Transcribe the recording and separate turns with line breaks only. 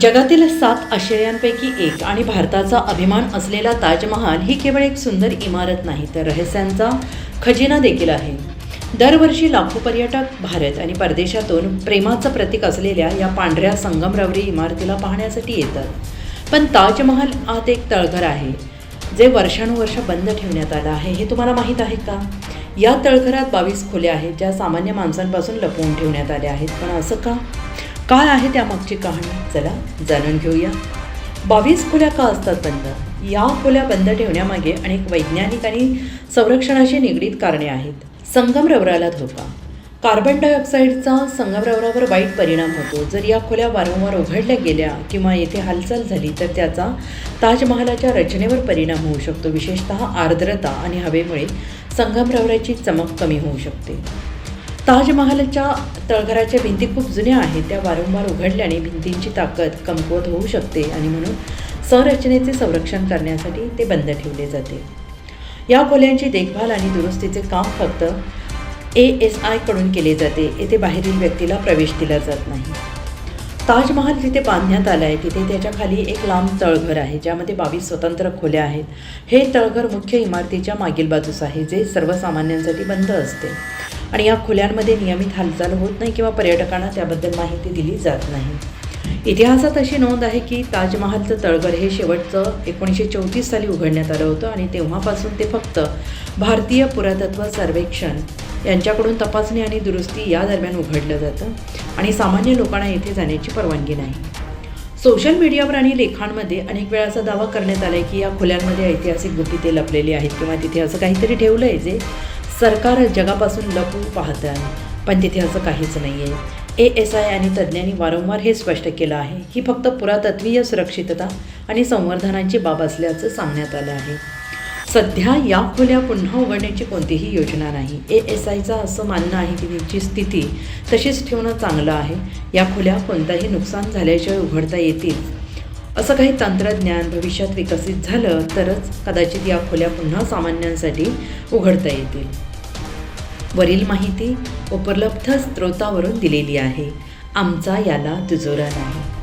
जगातील सात आश्चर्यांपैकी एक आणि भारताचा अभिमान असलेला ताजमहाल ही केवळ एक सुंदर इमारत नाही तर रहस्यांचा खजिना देखील आहे. दरवर्षी लाखो पर्यटक भारत आणि परदेशातून प्रेमाचं प्रतीक असलेल्या या पांढऱ्या संगमरवरी इमारतीला पाहण्यासाठी येतात. पण ताजमहाल आत एक तळघर आहे जे वर्षानुवर्ष बंद ठेवण्यात आलं आहे. हे तुम्हाला माहीत आहे का? या तळघरात बावीस खोल्या आहेत ज्या सामान्य माणसांपासून लपवून ठेवण्यात आल्या आहेत. पण असं का? काय आहे त्यामागची कहाणी. चला जाणून घेऊया. बावीस खोल्या का असतात बंद? या खोल्या बंद ठेवण्यामागे अनेक वैज्ञानिक आणि संरक्षणाशी निगडीत कारणे आहेत. संगमरवराला धोका. कार्बन डायऑक्साईडचा संगमरवरावर वाईट परिणाम होतो. जर या खोल्या वारंवार उघडल्या गेल्या किंवा येथे हालचाल झाली तर त्याचा ताजमहालाच्या रचनेवर परिणाम होऊ शकतो. विशेषतः आर्द्रता आणि हवेमुळे संगमरवराची चमक कमी होऊ शकते. ताजमहालच्या तळघराच्या भिंती खूप जुन्या आहेत. त्या वारंवार उघडल्याने भिंतींची ताकद कमकुवत होऊ शकते आणि म्हणून संरचनेचे संरक्षण करण्यासाठी ते बंद ठेवले जाते. या खोल्यांची देखभाल आणि दुरुस्तीचे काम फक्त ए एस आयकडून केले जाते. येथे बाहेरील व्यक्तीला प्रवेश दिला जात नाही. ताजमहाल जिथे बांधण्यात आलं आहे तिथे त्याच्याखाली एक लांब तळघर आहे ज्यामध्ये बावीस स्वतंत्र खोल्या आहेत. हे तळघर मुख्य इमारतीच्या मागील बाजूस आहे जे सर्वसामान्यांसाठी बंद असते. आणि या खोल्यांमध्ये नियमित हालचाल होत नाही किंवा पर्यटकांना त्याबद्दल माहिती दिली जात नाही. इतिहासात अशी नोंद आहे की ताजमहालचं तळघर हे शेवटचं एकोणीसशे चौतीस साली उघडण्यात आलं होतं आणि तेव्हापासून ते फक्त भारतीय पुरातत्व सर्वेक्षण यांच्याकडून तपासणी आणि दुरुस्ती या दरम्यान उघडलं जातं आणि सामान्य लोकांना येथे जाण्याची परवानगी नाही. सोशल मीडियावर आणि लेखांमध्ये अनेक वेळा असा दावा करण्यात आला आहे की या खोल्यांमध्ये ऐतिहासिक गुपिते लपलेली आहेत किंवा तिथे असं काहीतरी ठेवलं आहे जे सरकार जगापासून लपवून पाहतं आहे. पण तिथे असं काहीच नाही आहे ए एस आय आणि तज्ज्ञांनी वारंवार हे स्पष्ट केलं आहे. ही फक्त पुरातत्वीय सुरक्षितता आणि संवर्धनाची बाब असल्याचं सांगण्यात आलं आहे. सध्या या खोल्या पुन्हा उघडण्याची कोणतीही योजना नाही. ए एस आयचं असं मानणं आहे की त्यांची स्थिती तशीच ठेवणं चांगलं आहे. या खोल्या कोणताही नुकसान झाल्याशिवाय उघडता येतील. असं काही तंत्रज्ञान भविष्यात विकसित झालं तरच कदाचित या खोल्या पुन्हा सामान्यांसाठी उघडता येतील. वरील माहिती उपलब्ध स्रोतावरून दिलेली आहे. आमचा याला दुजोरा नाही.